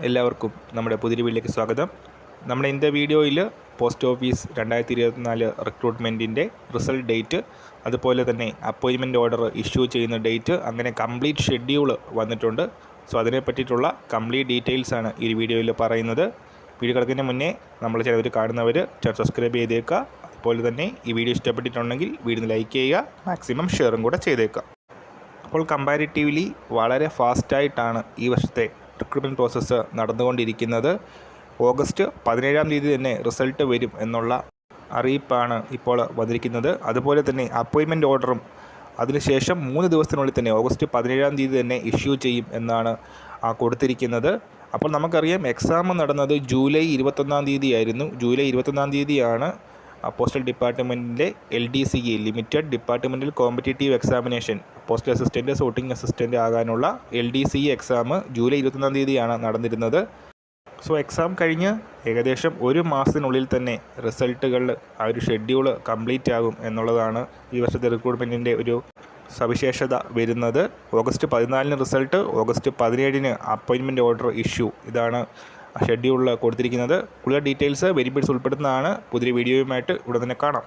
എല്ലാവർക്കും നമ്മുടെ പുതിയ വീട്ടിലേക്ക് സ്വാഗതം. നമ്മുടെ ഇന്നത്തെ വീഡിയോയിൽ പോസ്റ്റ് ഓഫീസ് രണ്ടായിരത്തി ഇരുപത്തിനാല് റിക്രൂട്ട്മെന്റിന്റെ റിസൾട്ട് ഡേറ്റ് അതുപോലെ തന്നെ അപ്പോയിൻമെന്റ് ഓർഡർ ഇഷ്യൂ ചെയ്യുന്ന ഡേറ്റ് അങ്ങനെ കംപ്ലീറ്റ് ഷെഡ്യൂൾ വന്നിട്ടുണ്ട്. സോ അതിനെ പറ്റിയിട്ടുള്ള കംപ്ലീറ്റ് ഡീറ്റെയിൽസാണ് ഈ വീഡിയോയിൽ പറയുന്നത്. വീഡിയോ കിടക്കുന്നതിന് മുന്നേ നമ്മൾ ചിലവർ കാണുന്നവർ സബ്സ്ക്രൈബ് ചെയ്തേക്കുക. അതുപോലെ തന്നെ ഈ വീഡിയോ ഇഷ്ടപ്പെട്ടിട്ടുണ്ടെങ്കിൽ വീഡിയോ ലൈക്ക് ചെയ്യുക മാക്സിമം ഷെയറും കൂടെ ചെയ്തേക്കുക. അപ്പോൾ കമ്പാരിറ്റീവ്ലി വളരെ ഫാസ്റ്റായിട്ടാണ് ഈ വർഷത്തെ റിക്രൂട്ട്മെന്റ് പ്രോസസ്സ് നടന്നുകൊണ്ടിരിക്കുന്നത്. ഓഗസ്റ്റ് പതിനേഴാം തീയതി തന്നെ റിസൾട്ട് വരും എന്നുള്ള അറിയിപ്പാണ് ഇപ്പോൾ വന്നിരിക്കുന്നത്. അതുപോലെ തന്നെ അപ്പോയിൻമെന്റ് ഓർഡറും അതിനുശേഷം മൂന്ന് ദിവസത്തിനുള്ളിൽ തന്നെ ഓഗസ്റ്റ് പതിനേഴാം തീയതി തന്നെ ഇഷ്യൂ ചെയ്യും എന്നാണ് കൊടുത്തിരിക്കുന്നത്. അപ്പോൾ നമുക്കറിയാം എക്സാം നടന്നത് ജൂലൈ ഇരുപത്തൊന്നാം തീയതി ആയിരുന്നു ജൂലൈ ഇരുപത്തൊന്നാം തീയതിയാണ്. പോസ്റ്റൽ ഡിപ്പാർട്ട്മെന്റിന്റെ L D C E limited departmental competitive examination postal assistant sorting assistant ആകാനുള്ള L D C exam July ഇരുപത്തൊന്നാം തീയതിയാണ് നടന്നിരുന്നത്. സോ എക്സാം കഴിഞ്ഞ് ഏകദേശം ഒരു മാസത്തിനുള്ളിൽ തന്നെ റിസൾട്ടുകൾ ആ ഒരു ഷെഡ്യൂൾ കംപ്ലീറ്റ് ആകും എന്നുള്ളതാണ് ഈ വർഷത്തെ റിക്രൂട്ട്മെന്റിന്റെ ഒരു സവിശേഷത വരുന്നത്. ഓഗസ്റ്റ് പതിനാലിന് റിസൾട്ട് ഓഗസ്റ്റ് പതിനേഴിന് അപ്പോയിൻമെന്റ് ഓർഡർ ഇഷ്യൂ. ഇതാണ് ഷെഡ്യൂളിൽ കൊടുത്തിരിക്കുന്നത്. കൂടുതൽ ഡീറ്റെയിൽസ് ബെനിഫിറ്റ്സ് ഉൾപ്പെടുന്നതാണ് പുതിയ വീഡിയോയുമായിട്ട് ഉടൻ തന്നെ കാണാം.